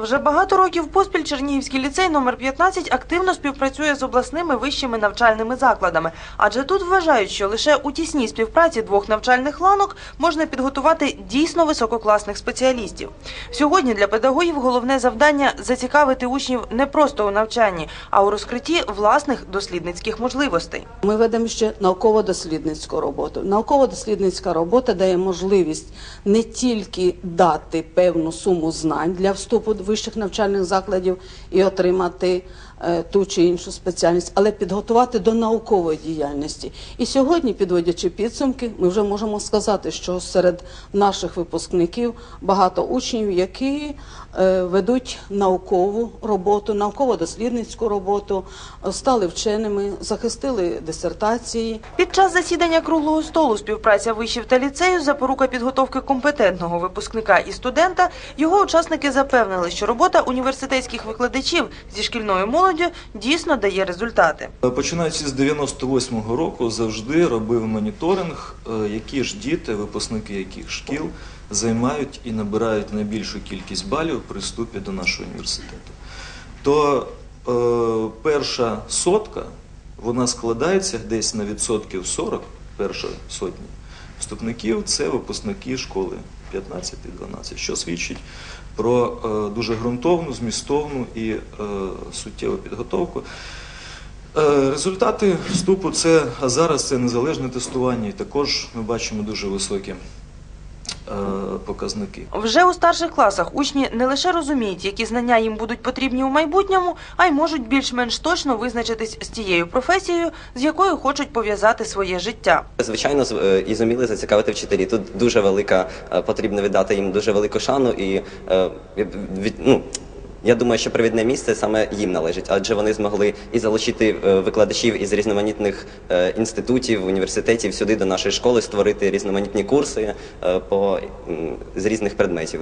Вже багато років поспіль Чернігівський ліцей номер 15 активно співпрацює з обласними вищими навчальними закладами, адже тут вважають, що лише у тісній співпраці двох навчальних ланок можна підготувати дійсно висококласних спеціалістів. Сьогодні для педагогів головне завдання зацікавити учнів не просто у навчанні, а у розкритті власних дослідницьких можливостей. Ми ведемо ще науково-дослідницьку роботу. Науково-дослідницька робота дає можливість не тільки дати певну суму знань для вступу вищих навчальних закладів і отримати ту чи іншу спеціальність, але підготувати до наукової діяльності. І сьогодні, підводячи підсумки, ми вже можемо сказати, що серед наших випускників багато учнів, які е, ведуть наукову роботу, науково-дослідницьку роботу, е, стали вченими, захистили дисертації. Під час засідання круглого столу співпраця вишів та ліцею запорука підготовки компетентного випускника і студента. Його учасники запевнили, що робота університетських викладачів зі шкільною молоддю дійсно дає результати. Починаючи з 98-го року, завжди робив моніторинг, е, які ж діти, випускники яких шкіл займають і набирають найбільшу кількість балів при вступі до нашого університету. То е, перша сотка вона складається десь на відсотків 40, перша сотня вступників це випускники школи 15 і 12, що свідчить про е, дуже ґрунтовну, змістовну і е, суттєву підготовку. Е, Результати вступу це а зараз це незалежне тестування, і також ми бачимо дуже високі показники. Вже у старших класах учні не лише розуміють, які знання їм будуть потрібні у майбутньому, а й можуть більш-менш точно визначитись з тією професією, з якою хочуть пов'язати своє життя. Звичайно, з- е, і зуміли зацікавити вчителі. Тут дуже велика, е, потрібно віддати їм дуже велику шану і е, від- ну, я думаю, що провідне місце саме їм належить, адже вони змогли і залучити е, викладачів із різноманітних е, інститутів, університетів сюди до нашої школи, створити різноманітні курси е, по з різних предметів.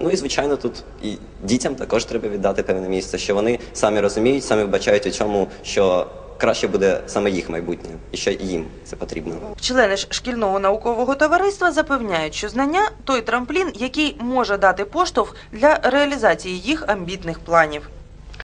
Ну і звичайно, тут і дітям також треба віддати певне місце, що вони самі розуміють, самі вбачають у чому, що краще буде саме їх майбутнє, і що їм це потрібно. Члени ж шкільного наукового товариства запевняють, що знання той трамплін, який може дати поштовх для реалізації їх амбітних планів.